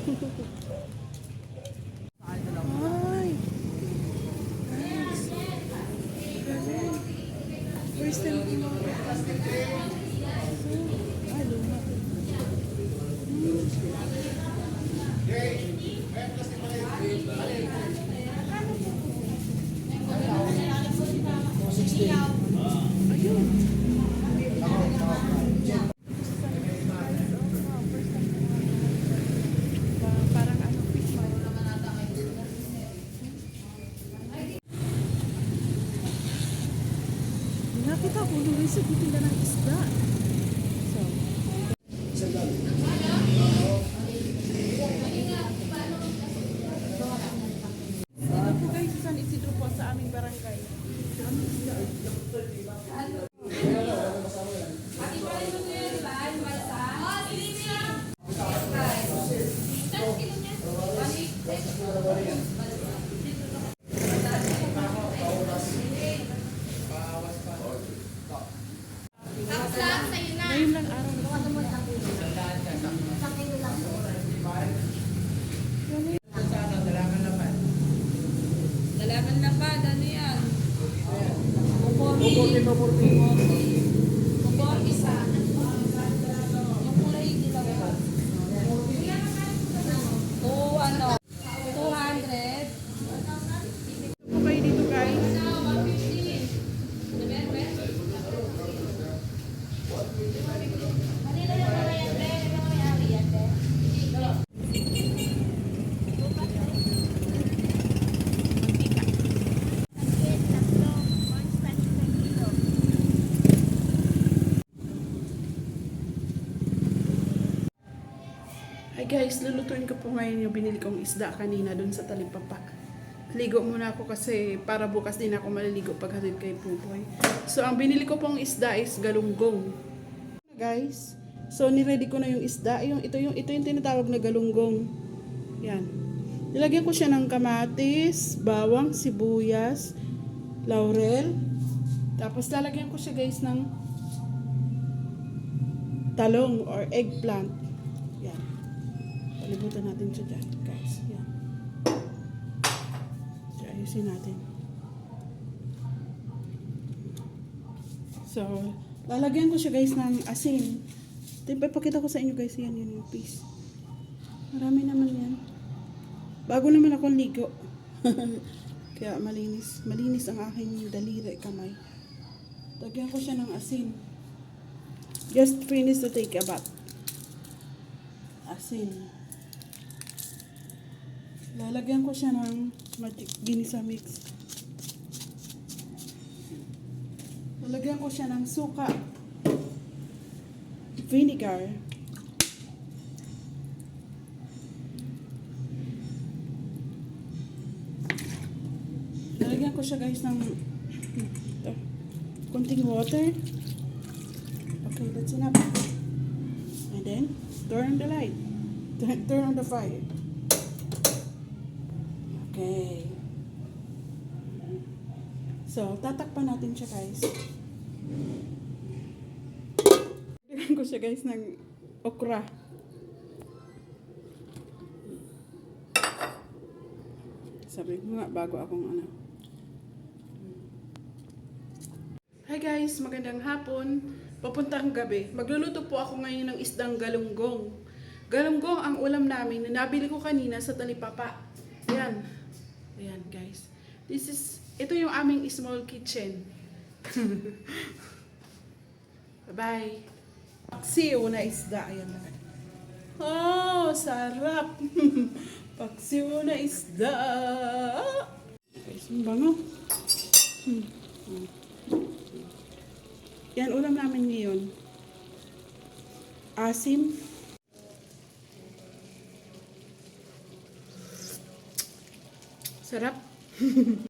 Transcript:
Ay. Nice. Galing. First time ko Ay, luma. Ayun. Nakita ko, Luis, nagtitinda ng isda. So, dito po guys, sa San Isidro po sa aming barangay. Ngayon lapad, ano yan? 240. 240 pa 40. Guys, lulutuin ko po ngayon yung binili kong isda kanina dun sa Talipapak. Ligo muna ako kasi para bukas din ako maliligo pag hatid kay Pupoy. So ang binili ko pong isda is galunggong. Guys, so niready ko na yung isda. Yung, ito, yung, ito yung tinatawag na galunggong. Yan. Nilagyan ko siya ng kamatis, bawang, sibuyas, laurel. Tapos lalagyan ko siya guys ng talong or eggplant. Yan. Palibutan natin siya dyan, guys. Yan. So, ayusin natin. So, lalagyan ko siya guys ng asin. Ito, ipapakita ko sa inyo guys. Yan, yun yung piece. Marami naman yan. Bago naman akong ligo. Kaya malinis. Malinis ang aking daliri kamay. Lagyan ko siya ng asin. Just finish to take a bath. Asin. Lalagyan ko siya ng ginisa mix. Lalagyan ko siya ng suka. Vinegar. Lalagyan ko siya guys ng ito, konting water. Okay, that's enough. And then, turn on the light. Turn, turn on the fire. Okay. So, tatakpan natin siya guys. Lagyan ko siya guys ng okra. Sabi ko nga, bago akong ano. Hi guys, magandang hapon. Papuntang gabi. Magluluto po ako ngayon ng isdang galunggong. Galunggong ang ulam namin na nabili ko kanina sa Talipapa. Ayan. Ayan guys. This is, ito yung aming small kitchen. Bye-bye. Paksiw na isda. Ayan na. Oh, sarap. Paksiw na isda. Guys, ang bango. Hmm. Yan, ulam namin ngayon. Asim. Sarap.